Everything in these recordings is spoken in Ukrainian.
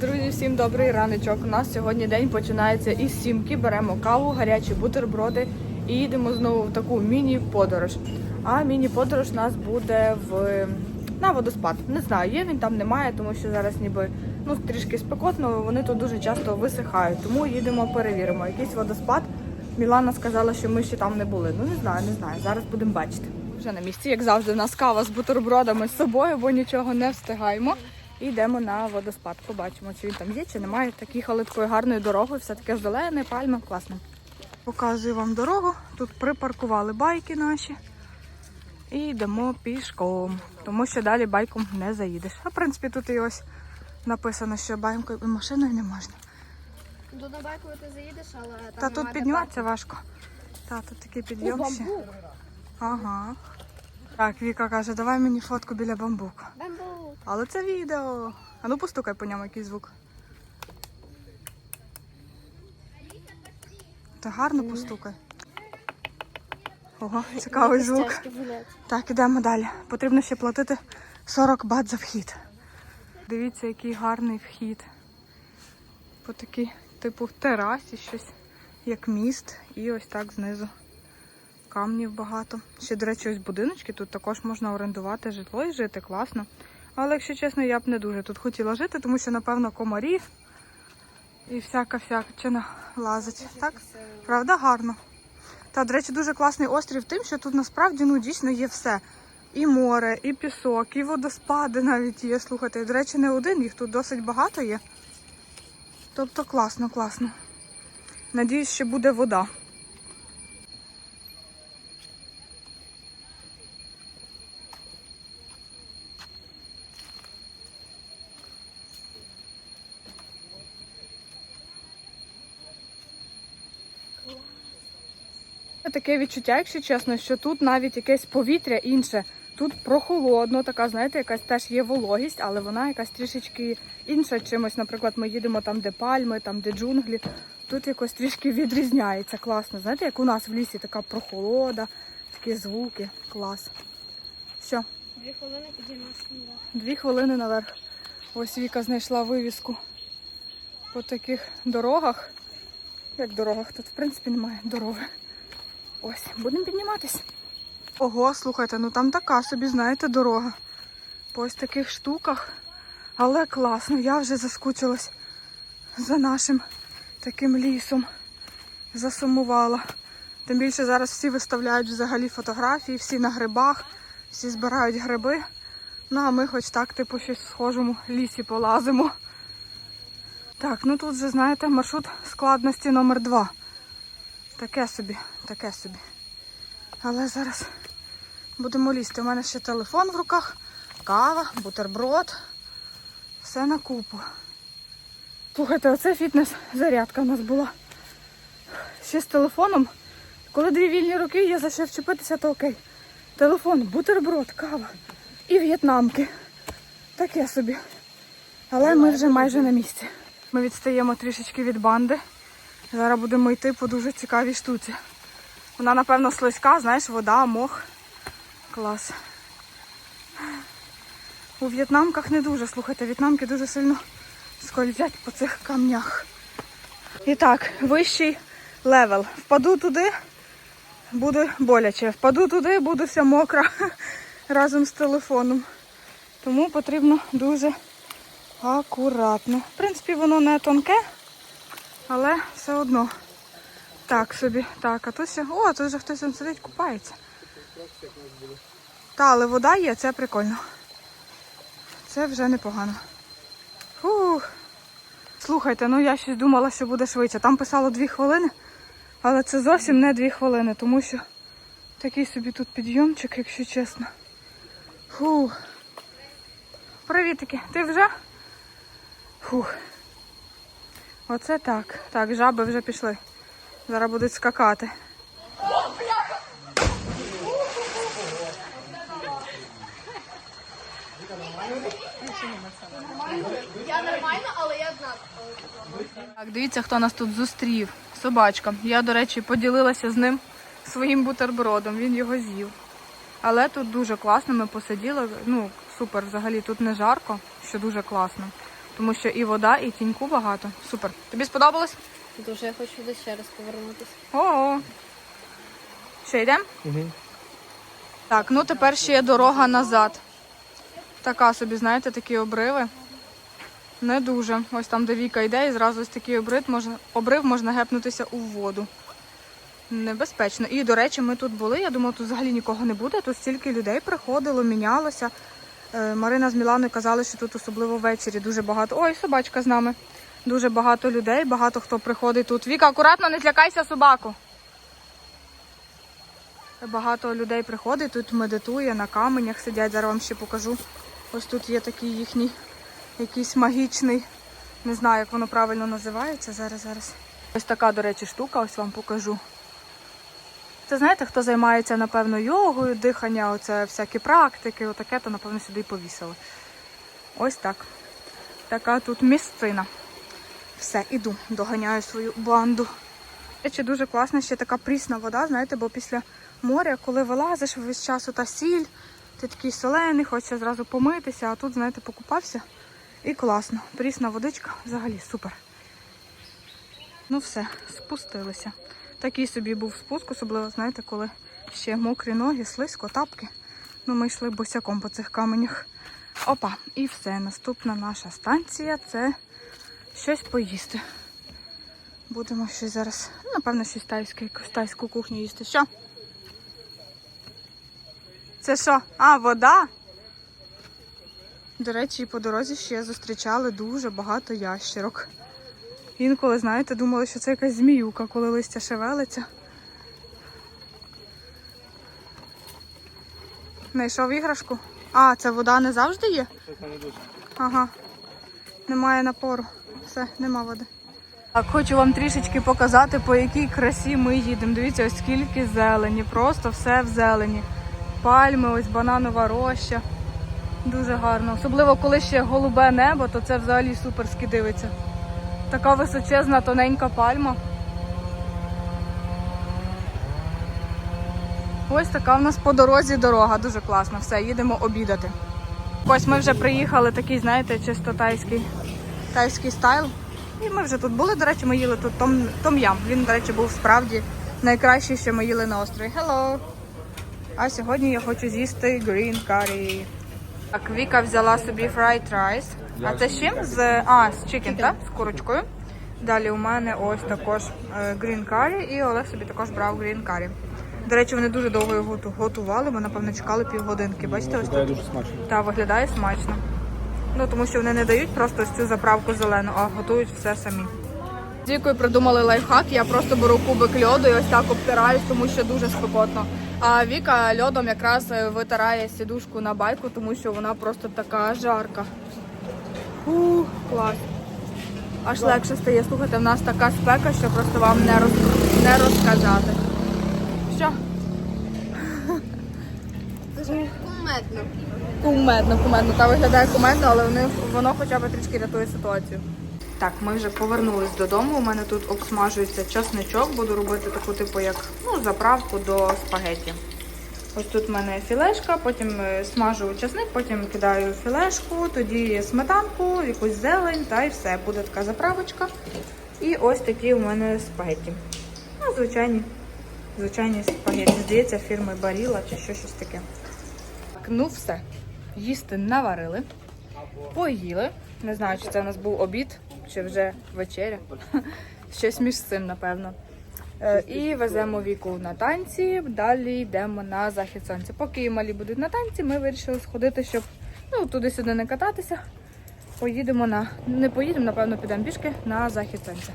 Друзі, всім добрий раночок. У нас сьогодні день починається із сімки. Беремо каву, гарячі бутерброди і їдемо знову в таку міні-подорож. А міні-подорож у нас буде в на водоспад. Не знаю, є він там, немає, тому що зараз ніби ну трішки спекотно. Вони тут дуже часто висихають. Тому їдемо, перевіримо. Якийсь водоспад. Мілана сказала, що ми ще там не були. Ну не знаю, не знаю. Зараз будемо бачити. Вже на місці, як завжди, у нас кава з бутербродами з собою, бо нічого не встигаємо. І йдемо на водоспад. Побачимо, чи він там є, чи немає. Так їхали такою гарною дорогою, все таке зелене, пальма, класно. Показую вам дорогу. Тут припаркували байки наші. І йдемо пішком, тому що далі байком не заїдеш. А в принципі тут і ось написано, що байкою і машиною не можна. До Набайкова ти заїдеш, але там Та тут немає підніматися важко. Та тут такий підйом ще. Ага. Так, Віка каже, давай мені фотку біля бамбуку. Бамбу. Але це відео. А ну постукай по ньому якийсь звук. Та гарно постукай. Ого, цікавий звук. Так, ідемо далі. Потрібно ще платити 40 бат за вхід. Дивіться, який гарний вхід. По такій, типу, терасі щось, як міст. І ось так знизу. Камнів багато. Ще, до речі, ось будиночки. Тут також можна орендувати житло і жити, класно. Але, якщо чесно, я б не дуже тут хотіла жити, тому що, напевно, комарів і всяка всячина лазить. Так? Правда, гарно. Та, до речі, дуже класний острів тим, що тут насправді ну, дійсно є все. І море, і пісок, і водоспади навіть є. Слухайте, до речі, не один, їх тут досить багато є. Тобто класно, класно. Надіюсь, що буде вода. Таке відчуття, якщо чесно, що тут навіть якесь повітря інше. Тут прохолодно, така, знаєте, якась теж є вологість, але вона якась трішечки інша чимось. Наприклад, ми їдемо там, де пальми, там, де джунглі. Тут якось трішки відрізняється. Класно. Знаєте, як у нас в лісі така прохолода, такі звуки. Клас. Все, Дві хвилини підіймаєшся наверх. дві хвилини наверх. Ось Віка знайшла вивіску по таких дорогах. Як дорогах? Тут, в принципі, немає дороги. Ось, будемо підніматись. Ого, слухайте, ну там така собі, знаєте, дорога. По ось таких штуках. Але класно, я вже заскучилась за нашим таким лісом. Засумувала. Тим більше зараз всі виставляють взагалі фотографії, всі на грибах, всі збирають гриби. Ну, а ми хоч так, типу, щось в схожому лісі полазимо. Так, ну тут вже, знаєте, маршрут складності номер два. Таке собі, таке собі. Але зараз будемо лізти. У мене ще телефон в руках, кава, бутерброд. Все на купу. Слухайте, оце фітнес-зарядка в нас була. Ще з телефоном. Коли дві вільні руки, є за що вчепитися, то окей. Телефон, бутерброд, кава і в'єтнамки. Таке собі. Але ми вже майже на місці. Ми відстаємо трішечки від банди. Зараз будемо йти по дуже цікавій штуці. Вона, напевно, слизька, знаєш, вода, мох. Клас. У в'єтнамках не дуже, слухайте, в'єтнамки дуже сильно скользять по цих камнях. І так, вищий левел. Впаду туди, буде боляче. Впаду туди, буду вся мокра разом з телефоном. Тому потрібно дуже акуратно. В принципі, воно не тонке, але все одно. Так собі. Так, а тут. О, тут вже хтось там сидить, купається. Та, але вода є, це прикольно. Це вже непогано. Фух. Слухайте, ну я щось думала, що буде швидше. Там писало дві хвилини, але це зовсім не дві хвилини, тому що такий собі тут підйомчик, якщо чесно. Фух. Привітики, ти вже? Фух. Оце так. Так, жаби вже пішли. Зараз будуть скакати. Я нормально, але я одна. Так, дивіться, хто нас тут зустрів. Собачка. Я, до речі, поділилася з ним своїм бутербродом. Він його з'їв. Але тут дуже класно, ми посиділи. Ну, супер, взагалі тут не жарко, що дуже класно. тому що і вода, і тіньку багато. Супер. Тобі сподобалось? Дуже я хочу десь ще раз повернутися. Ого. Ще йдемо? Угу. Так, ну тепер ще є дорога назад. Така собі, знаєте, такі обриви. Не дуже. Ось там, де Віка йде, і зразу ось такий обрив можна, обрив можна гепнутися у воду. Небезпечно. І, до речі, ми тут були. Я думала, тут взагалі нікого не буде. Тут стільки людей приходило, мінялося. Е, Марина з Міланою казали, що тут особливо ввечері дуже багато. Ой, собачка з нами. Дуже багато людей, багато хто приходить тут. Віка, акуратно, не злякайся собаку. Багато людей приходить, тут медитує, на каменях сидять. Зараз вам ще покажу. Ось тут є такий їхній якийсь магічний, не знаю, як воно правильно називається. Зараз, зараз. Ось така, до речі, штука, ось вам покажу. Це знаєте, хто займається, напевно, йогою, дихання, оце всякі практики, отаке, то, напевно, сюди і повісили. Ось так. Така тут місцина. Все, іду, доганяю свою банду. Речі, дуже класна ще така прісна вода, знаєте, бо після моря, коли вилазиш весь час ота сіль, ти такий солений, хочеться зразу помитися, а тут, знаєте, покупався. І класно. Прісна водичка взагалі супер. Ну все, спустилися. Такий собі був спуск, особливо, знаєте, коли ще мокрі ноги, слизько, тапки. Ну, ми йшли босяком по цих каменях. Опа, і все. Наступна наша станція це щось поїсти. Будемо щось зараз, ну, напевно, щось тайське, якусь тайську кухню їсти. Що? Це що? А, вода? До речі, по дорозі ще зустрічали дуже багато ящерок. Інколи, знаєте, думали, що це якась зміюка, коли листя шевелиться. Знайшов іграшку? А, це вода не завжди є? Ага. Немає напору. Все, нема води. Так, хочу вам трішечки показати, по якій красі ми їдемо. Дивіться, ось скільки зелені, просто все в зелені. Пальми, ось бананова роща. Дуже гарно. Особливо, коли ще голубе небо, то це взагалі суперськи дивиться. Така височезна тоненька пальма. Ось така в нас по дорозі дорога, дуже класно. Все, їдемо обідати. Ось ми вже приїхали, такий, знаєте, чисто тайський, стайл. І ми вже тут були, до речі, ми їли тут том, том-ям. Він, до речі, був справді найкращий, що ми їли на острові. Hello! А сьогодні я хочу з'їсти green curry. Так, Віка взяла собі fried rice. А це з чим? З, а, з chicken, так? З курочкою. Далі у мене ось також е, green curry і Олег собі також брав green curry. До речі, вони дуже довго його готували, ми, напевно, чекали півгодинки. Бачите, ось Виглядає тут. дуже смачно. Та виглядає смачно. Ну тому що вони не дають просто ось цю заправку зелену, а готують все самі. З Вікою придумали лайфхак. Я просто беру кубик льоду і ось так обтираюсь, тому що дуже спекотно. А Віка льодом якраз е, витирає сідушку на байку, тому що вона просто така жарка. Фу, клас. Аж легше стає. Слухайте, в нас така спека, що просто вам не, роз... не розказати. Що? Дуже кумедно. Кумедно, кумедно. Та виглядає кумедно, але вони, воно хоча б трішки рятує ситуацію. Так, ми вже повернулись додому. У мене тут обсмажується часничок. Буду робити таку, типу, як ну, заправку до спагетті. Ось тут в мене філешка, потім е, смажу часник, потім кидаю філешку, тоді сметанку, якусь зелень та й все. Буде така заправочка. І ось такі у мене спагетті. Ну, звичайні, звичайні спагетті. Здається, фірми Баріла чи що, щось таке. Так, ну все. Їсти наварили, поїли. Не знаю, чи це у нас був обід, чи вже вечеря. Щось між цим, напевно. Е, І веземо віку на танці, далі йдемо на захід сонця. Поки малі будуть на танці, ми вирішили сходити, щоб ну, туди-сюди не кататися. Поїдемо на. Не поїдемо, напевно, підемо пішки на захід сонця.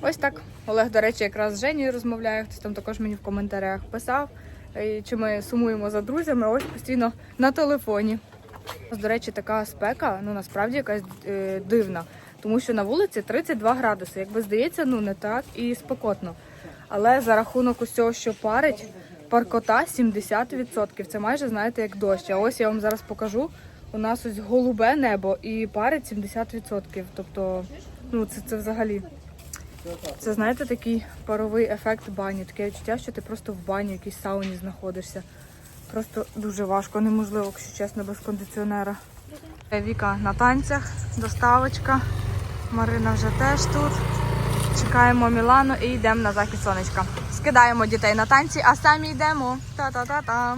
Ось так. Олег, до речі, якраз з Женєю розмовляє. Хтось там також мені в коментарях писав, чи ми сумуємо за друзями. Ось постійно на телефоні. До речі, така спека, ну насправді якась е, дивна, тому що на вулиці 32 градуси. Якби здається, ну не так і спекотно. Але за рахунок усього, що парить, паркота 70%. Це майже знаєте як дощ. А ось я вам зараз покажу. У нас ось голубе небо і парить 70%. Тобто, ну це, це взагалі. Це знаєте такий паровий ефект бані. Таке відчуття, що ти просто в бані, в якійсь сауні знаходишся. Просто дуже важко, неможливо, якщо чесно, без кондиціонера. Віка на танцях, доставочка. Марина вже теж тут. Чекаємо Мілану і йдемо на захід сонечка. Скидаємо дітей на танці, а самі йдемо. Та-та-та-та.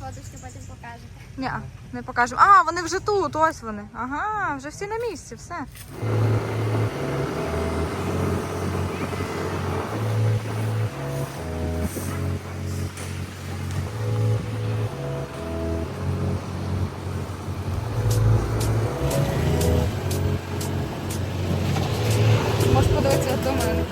Фоточки потім покажете. Ні, не покажемо. А, вони вже тут, ось вони. Ага, вже всі на місці, все. До мене.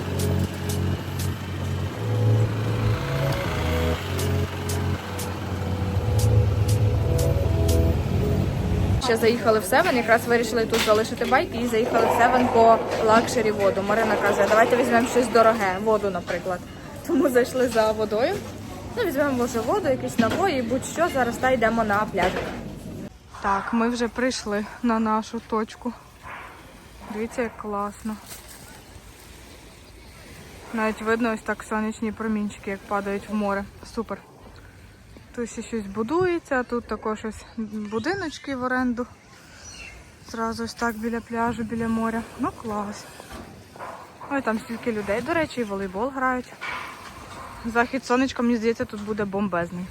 Ще заїхали в Севен, якраз вирішили тут залишити байк і заїхали в Севен по лакшері воду. Марина каже, давайте візьмемо щось дороге, воду, наприклад. Тому зайшли за водою. Ну, візьмемо може воду, якісь напої, будь-що. Зараз та йдемо на пляж. Так, ми вже прийшли на нашу точку. Дивіться, як класно. Навіть видно ось так сонячні промінчики, як падають в море. Супер. Тут ще щось будується, тут також ось будиночки в оренду. Зразу ось так біля пляжу, біля моря. Ну клас. Ой, там стільки людей, до речі, і волейбол грають. Захід сонечка, мені здається, тут буде бомбезний.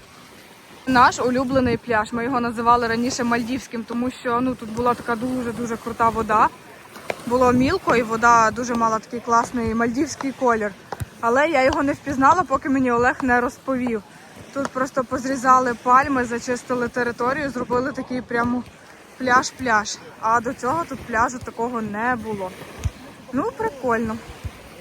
Наш улюблений пляж. Ми його називали раніше Мальдівським, тому що ну, тут була така дуже-дуже крута вода. Було мілко і вода дуже мала такий класний мальдівський колір. Але я його не впізнала, поки мені Олег не розповів. Тут просто позрізали пальми, зачистили територію, зробили такий прямо пляж-пляж. А до цього тут пляжу такого не було. Ну, прикольно.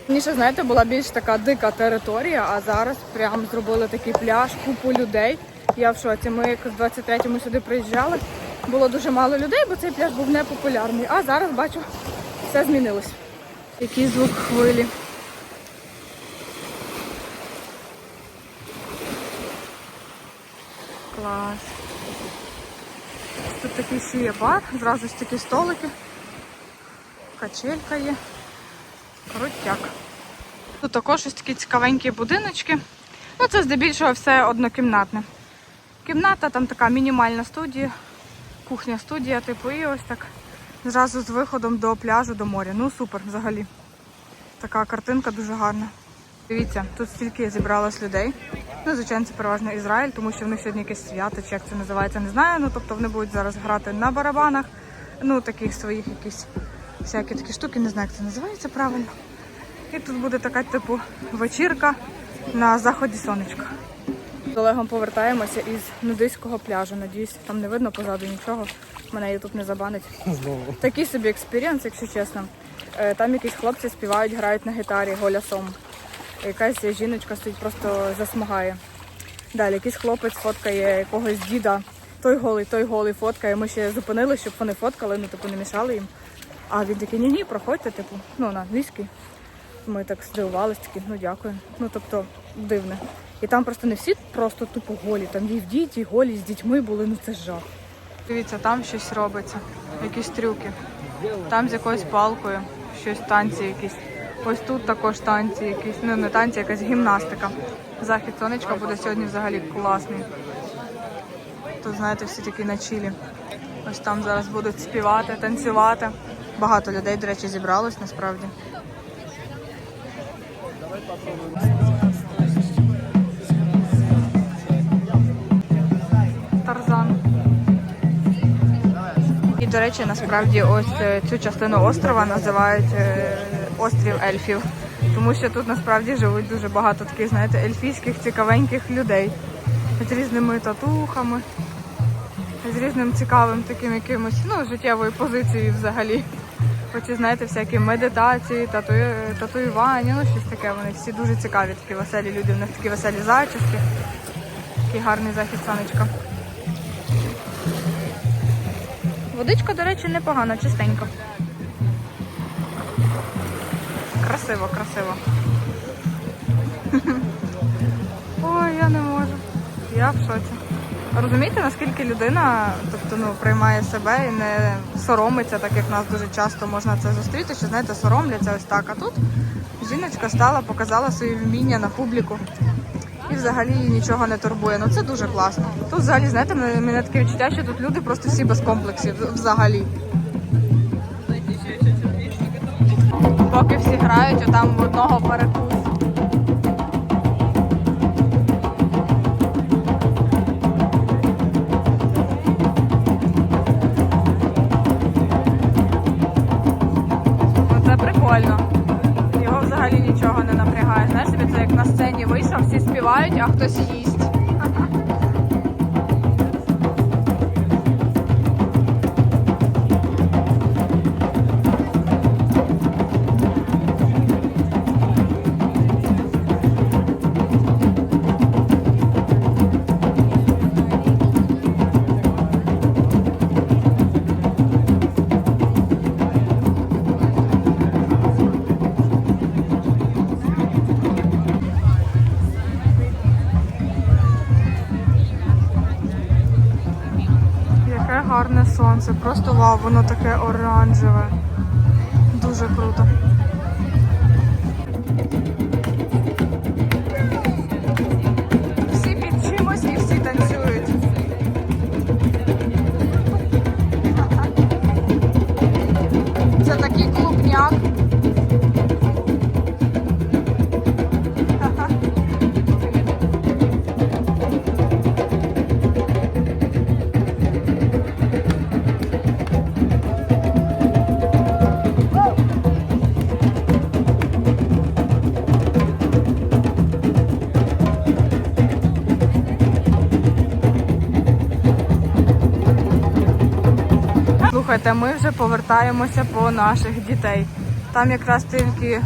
Раніше, знаєте, була більш така дика територія, а зараз прям зробили такий пляж, купу людей. Я в шоці. Ми як в 23-му сюди приїжджали, було дуже мало людей, бо цей пляж був непопулярний. А зараз бачу, все змінилось. Який звук хвилі. Клас. Тут такий ще є бар, зразу ж такі столики. Качелька є. Крутяк. Тут також ось такі цікавенькі будиночки. Ну, це здебільшого все однокімнатне. Кімната, там така мінімальна студія, кухня студія, типу, і ось так зразу з виходом до пляжу, до моря. Ну супер взагалі. Така картинка дуже гарна. Дивіться, тут стільки зібралось людей. Ну, звичайно, це переважно Ізраїль, тому що в них сьогодні якесь свято, чи як це називається, не знаю. Ну, тобто вони будуть зараз грати на барабанах, ну, таких своїх якісь всякі такі штуки, не знаю, як це називається правильно. І тут буде така, типу, вечірка на заході сонечка. З Олегом повертаємося із нудиського пляжу. Надіюсь, там не видно позаду нічого. Мене ютуб не забанить. Знову. Такий собі експірієнс, якщо чесно. Е, Там якісь хлопці співають, грають на гітарі голясом. Якась жіночка стоїть, просто засмагає. Далі якийсь хлопець фоткає якогось діда. Той голий, той голий фоткає. Ми ще зупинили, щоб вони фоткали, ну типу не мішали їм. А він такий, ні-ні, проходьте, типу, ну на англійський. Ми так здивувалися, такі, ну дякую. Ну тобто дивне. І там просто не всі просто тупо голі. Там є діти, голі з дітьми були, ну це жах. Дивіться, там щось робиться, якісь трюки. Там з якоюсь палкою, щось танці якісь. Ось тут також танці якісь. Ну не танці, якась гімнастика. Захід сонечка буде сьогодні взагалі класний. Тут, знаєте, всі такі на чилі. Ось там зараз будуть співати, танцювати. Багато людей, до речі, зібралось насправді. До речі, насправді ось е, цю частину острова називають е, острів ельфів. Тому що тут насправді живуть дуже багато таких, знаєте, ельфійських цікавеньких людей з різними татухами, з різним цікавим таким якимось, ну, життєвою позицією взагалі. Хоч і знаєте, всякі медитації, тату... татуювання, ну щось таке. Вони всі дуже цікаві, такі веселі люди, в них такі веселі зачіски. Такий гарний захід сонечка. Водичка, до речі, непогана, чистенька. Красиво, красиво. Ой, я не можу. Я в шоці. Розумієте, наскільки людина тобто, ну, приймає себе і не соромиться, так як нас дуже часто можна це зустріти, що знаєте, соромляться ось так. А тут жіночка стала, показала свої вміння на публіку. І взагалі її нічого не турбує. Ну це дуже класно. Тут взагалі, знаєте, мене мене таке відчуття, що тут люди просто всі без комплексів взагалі. Поки всі грають, отам в одного перекус. Вийшов, всі співають, а хтось їсть. Сонце, просто вау, воно таке оранжеве. Дуже круто. Слухайте, ми вже повертаємося по наших дітей. Там якраз тільки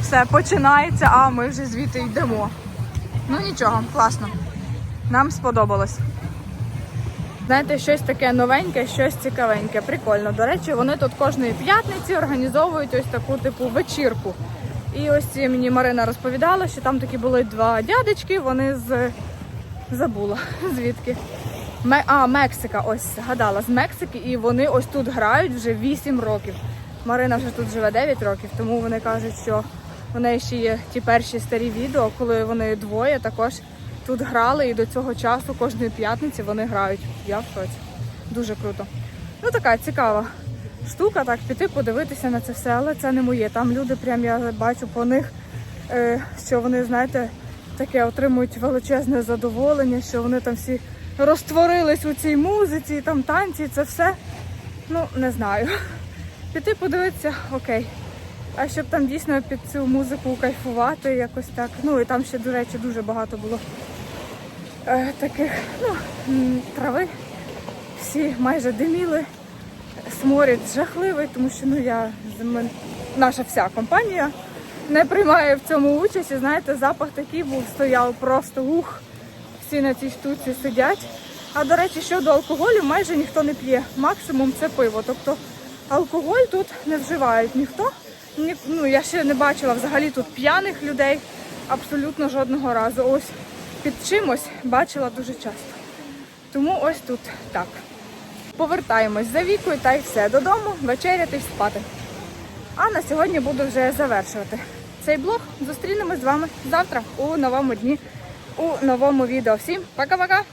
все починається, а ми вже звідти йдемо. Ну нічого, класно. Нам сподобалось. Знаєте, щось таке новеньке, щось цікавеньке, прикольно. До речі, вони тут кожної п'ятниці організовують ось таку типу вечірку. І ось мені Марина розповідала, що там такі були два дядечки, вони з забула звідки. А, Мексика, ось згадала з Мексики, і вони ось тут грають вже 8 років. Марина вже тут живе 9 років, тому вони кажуть, що в неї ще є ті перші старі відео, коли вони двоє також тут грали, і до цього часу кожної п'ятниці вони грають. Я в шоці. Дуже круто. Ну така цікава штука, так піти подивитися на це все, але це не моє. Там люди, прям я бачу по них, е, що вони, знаєте, таке отримують величезне задоволення, що вони там всі розтворились у цій музиці, там танці, це все. Ну, не знаю. Піти подивитися, окей. А щоб там дійсно під цю музику кайфувати, якось так. Ну і там ще, до речі, дуже багато було е, таких ну, трави. Всі майже диміли. Сморід жахливий, тому що ну я наша вся компанія не приймає в цьому участь. І знаєте, запах такий був, стояв просто ух. Всі на цій штуці сидять. А до речі, щодо алкоголю, майже ніхто не п'є. Максимум це пиво. Тобто алкоголь тут не вживають ніхто. Ні, ну я ще не бачила взагалі тут п'яних людей абсолютно жодного разу. Ось під чимось бачила дуже часто. Тому ось тут так. Повертаємось за вікою та й все додому, вечеряти й спати. А на сьогодні буду вже завершувати цей блог. Зустрінемось з вами завтра у новому дні, у новому відео. Всім пока-пока!